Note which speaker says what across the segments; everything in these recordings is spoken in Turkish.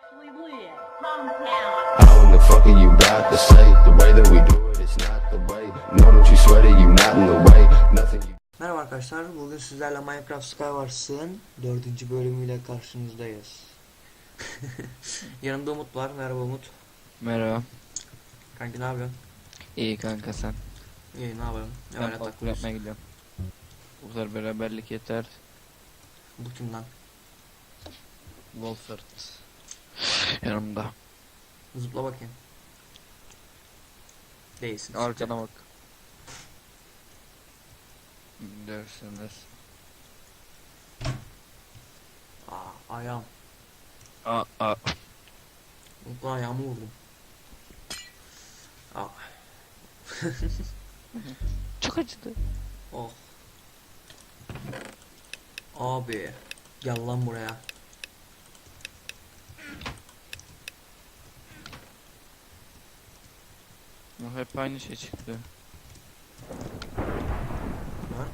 Speaker 1: How in the fuck are you got to say? The way that we do it, it's not the way. No, don't you sweat it, you not in the way. Nothing you
Speaker 2: Merhaba arkadaşlar, bugün sizlerle Minecraft Skywars'ın dördüncü bölümüyle karşınızdayız. Yanımda Umut var, merhaba Umut.
Speaker 3: Merhaba.
Speaker 2: Kanki ne yapıyorsun?
Speaker 3: İyi kanka sen.
Speaker 2: İyi ne yapalım? Ne
Speaker 3: Ben parkur yapmaya gidiyorum. Bu kadar beraberlik yeter.
Speaker 2: Bu kim lan?
Speaker 3: Wolfert. Yanımda.
Speaker 2: Zıpla bakayım. Değilsin.
Speaker 3: Arkana bak. Dersiniz.
Speaker 2: Aa, ayağım.
Speaker 3: Aa, aa.
Speaker 2: Umut'la ayağımı vurdum. Aa,
Speaker 3: Çok acıdı.
Speaker 2: oh. Abi. Gel lan buraya.
Speaker 3: Ya Hep aynı şey çıktı.
Speaker 2: Lan.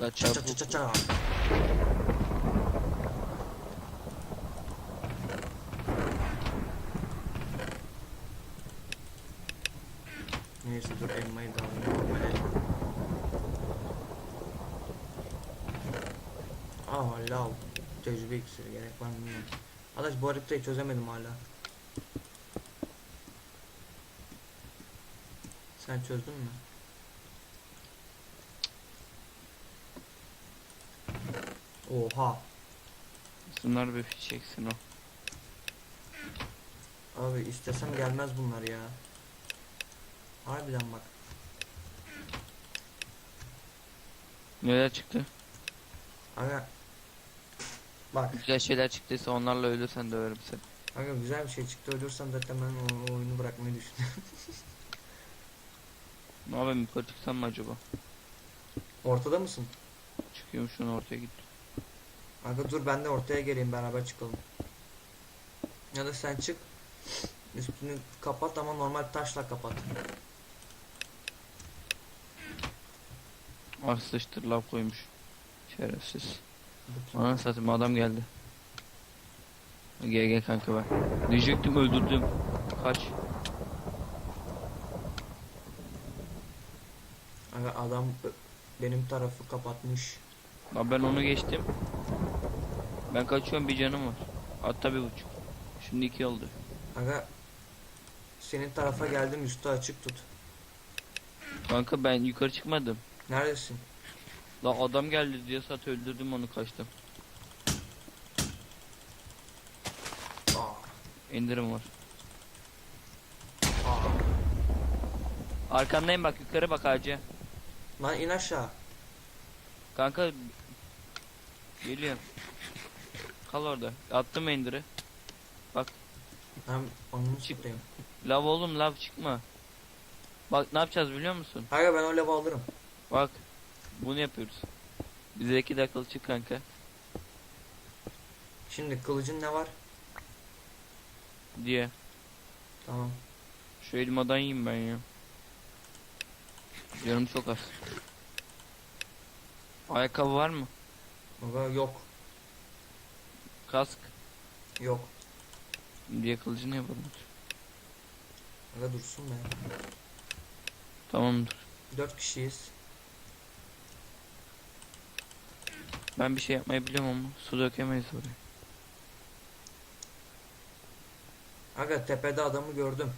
Speaker 3: La
Speaker 2: Ça ça
Speaker 3: çabuk.
Speaker 2: ça ça ça. Neyse dur elmayı da alayım. Ah lav. Tecrübe iksiri gerek var mı bilmiyorum. Arkadaş bu haritayı çözemedim hala. Sen çözdün mü? Oha.
Speaker 3: Bunlar bir çeksin o.
Speaker 2: Abi istesem gelmez bunlar ya. Harbiden bak.
Speaker 3: Neler çıktı?
Speaker 2: Aga. Bak.
Speaker 3: Güzel şeyler çıktıysa onlarla ölürsen döverim seni.
Speaker 2: Aga güzel bir şey çıktı ölürsem zaten ben o, o oyunu bırakmayı düşünüyorum.
Speaker 3: Ne yapayım yukarı çıksam mı acaba?
Speaker 2: Ortada mısın?
Speaker 3: Çıkıyorum şunu ortaya git.
Speaker 2: Aga dur ben de ortaya geleyim beraber çıkalım. Ya da sen çık. Üstünü kapat ama normal taşla kapat.
Speaker 3: Ah sıçtır lav koymuş. Şerefsiz. Ana satayım adam geldi. Gel gel kanka ben. Diyecektim öldürdüm. Kaç.
Speaker 2: Aga adam benim tarafı kapatmış.
Speaker 3: Lan ben onu geçtim. Ben kaçıyorum bir canım var. Hatta bir buçuk. Şimdi iki oldu.
Speaker 2: Aga senin tarafa geldim üstü açık tut.
Speaker 3: Kanka ben yukarı çıkmadım.
Speaker 2: Neredesin?
Speaker 3: La adam geldi diye sat öldürdüm onu kaçtım. İndirim var. Arkandayım bak yukarı bak ağaca.
Speaker 2: Lan in aşağı.
Speaker 3: Kanka geliyorum. Kal orada. Attım indiri.
Speaker 2: Ben onu
Speaker 3: Çık.
Speaker 2: çıkayım.
Speaker 3: Lav oğlum lav çıkma. Bak ne yapacağız biliyor musun?
Speaker 2: Aga ben o lava alırım.
Speaker 3: Bak. Bunu yapıyoruz. Bize iki dakikalık çık kanka.
Speaker 2: Şimdi kılıcın ne var?
Speaker 3: Diye.
Speaker 2: Tamam.
Speaker 3: Şu elmadan yiyeyim ben ya. Canım çok az. Ayakkabı var mı?
Speaker 2: Aga yok.
Speaker 3: Kask.
Speaker 2: Yok.
Speaker 3: Diye kılıcını yapalım.
Speaker 2: Aga dursun be.
Speaker 3: Tamamdır.
Speaker 2: Dört kişiyiz.
Speaker 3: Ben bir şey yapmayı biliyorum ama su dökemeyiz oraya.
Speaker 2: Aga tepede adamı gördüm.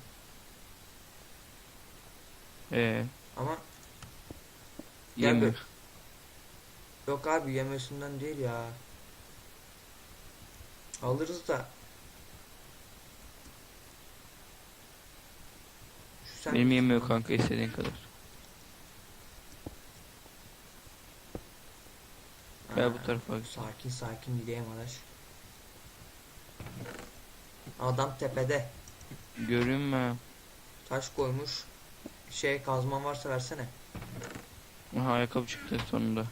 Speaker 3: Ee,
Speaker 2: Ama Gel
Speaker 3: yemiyor.
Speaker 2: yok abi yemesinden değil ya. Alırız da. Şu sen
Speaker 3: Benim yemiyor kanka istediğin kadar. Gel bu tarafa.
Speaker 2: Sakin sakin gideyim arkadaş. Adam tepede.
Speaker 3: Görünme.
Speaker 2: Taş koymuş. Şey kazman varsa versene.
Speaker 3: Aha ayakkabı çıktı sonunda.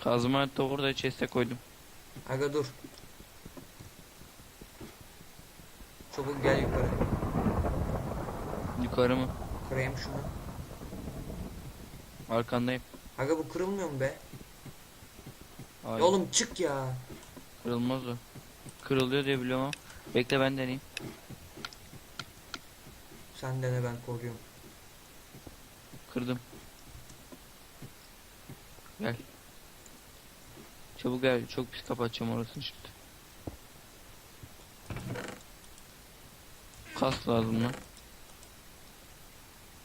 Speaker 3: Kazma da orada chest'e koydum.
Speaker 2: Aga dur. Çabuk gel yukarı.
Speaker 3: Yukarı mı?
Speaker 2: Kırayım şunu.
Speaker 3: Arkandayım.
Speaker 2: Aga bu kırılmıyor mu be?
Speaker 3: Hayır.
Speaker 2: Ya oğlum çık ya.
Speaker 3: Kırılmaz o. Kırılıyor diye biliyorum ama. Bekle ben deneyeyim.
Speaker 2: Sen de ne ben koruyorum.
Speaker 3: Kırdım. Gel. Çabuk gel. Çok pis kapatacağım orasını şimdi. Kas lazım lan.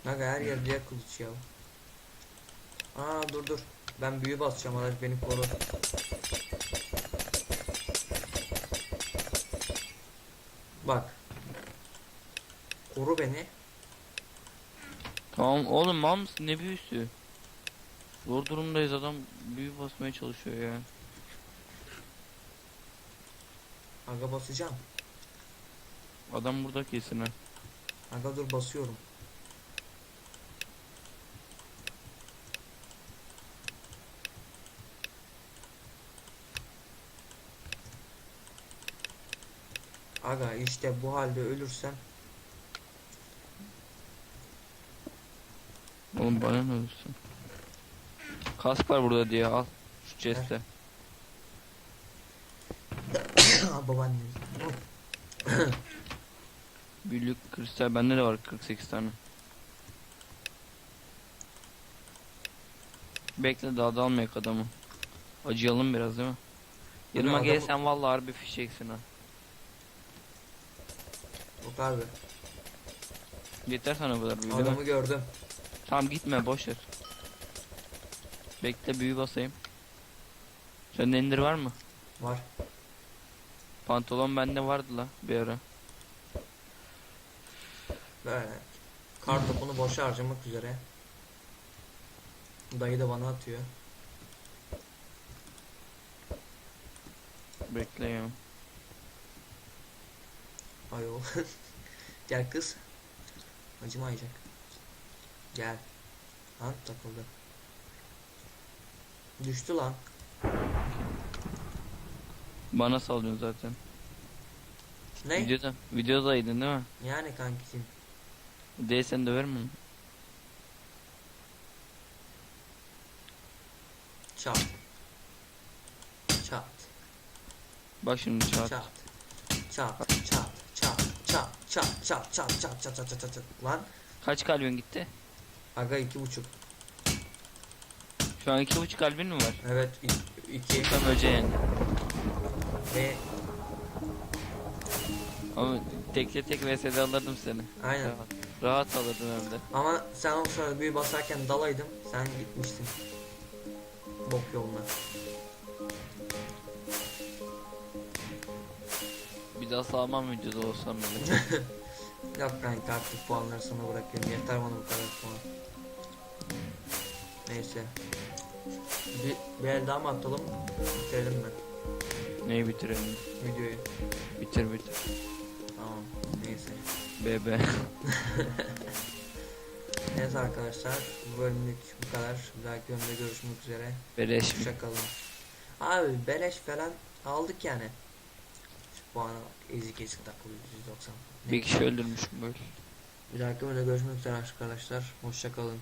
Speaker 2: Aga her yer diye kılıç ya. Aa dur dur. Ben büyü basacağım Adaş beni koru. Bak. Koru beni.
Speaker 3: Tamam oğlum mal mısın? Ne büyüsü? Zor durumdayız adam büyü basmaya çalışıyor ya.
Speaker 2: Aga basacağım.
Speaker 3: Adam burada kesin ha.
Speaker 2: Aga dur basıyorum. Aga işte bu halde ölürsem
Speaker 3: Oğlum bana ne olursun? Kask var burada diye al. Şu chest'te.
Speaker 2: babaannem.
Speaker 3: Büyülük kristal bende de var 48 tane. Bekle daha da almayak adamı. Acıyalım biraz değil mi? Yanıma
Speaker 2: adamı-
Speaker 3: gelsen vallahi harbi fişeksin ha.
Speaker 2: Yok abi.
Speaker 3: Yeter sana bu kadar büyü değil mi?
Speaker 2: Adamı gördüm.
Speaker 3: Tamam gitme boş ver. Bekle büyü basayım. Sende ender var mı?
Speaker 2: Var.
Speaker 3: Pantolon bende vardı la bir ara.
Speaker 2: Böyle. Kar topunu boşa harcamak üzere. Dayı da bana atıyor.
Speaker 3: Bekle ya.
Speaker 2: Ayol. Gel kız. Acımayacak. Gel. Lan takıldı. Düştü lan.
Speaker 3: Bana sallıyorsun zaten.
Speaker 2: Ne?
Speaker 3: Videoda, videodaydın değil mi?
Speaker 2: Yani kankicim.
Speaker 3: Değilsen döver mi?
Speaker 2: Çat. Çat.
Speaker 3: Bak şimdi çat.
Speaker 2: Çat. Çat. Çat. Çat. Çat. Çat. Çat. Çat. Çat. Çat. Çat. Çat. Çat. Lan.
Speaker 3: Kaç kalbin gitti?
Speaker 2: Aga iki buçuk.
Speaker 3: Şu an iki buçuk kalbin mi var?
Speaker 2: Evet. iki.
Speaker 3: Tam öleceksin.
Speaker 2: Ve
Speaker 3: Ama tekle tek vs'de alırdım seni.
Speaker 2: aynen.
Speaker 3: Rahat, rahat alırdım hem de.
Speaker 2: Ama sen o sırada büyü basarken dalaydım. Sen gitmiştin. Bok yoluna.
Speaker 3: Bir daha sağlamam videoda olsam bile.
Speaker 2: Yok kanka artık puanları sana bırakıyorum. Yeter bana bu kadar puan. Neyse. Bir, bir el daha mı atalım? Bitirelim mi
Speaker 3: Neyi bitirelim?
Speaker 2: videoyu?
Speaker 3: Bitir bitir.
Speaker 2: Tamam. Neyse.
Speaker 3: Bebe.
Speaker 2: Neyse arkadaşlar. Bu bölümlük bu kadar. Bir dahaki bölümde görüşmek üzere.
Speaker 3: Beleş mi?
Speaker 2: Hoşçakalın. Abi beleş falan aldık yani. Puana bak. Ezik ezik takılıyor 190.
Speaker 3: Bir kişi öldürmüşüm böyle.
Speaker 2: Bir dahaki bölümde görüşmek üzere arkadaşlar. Hoşçakalın.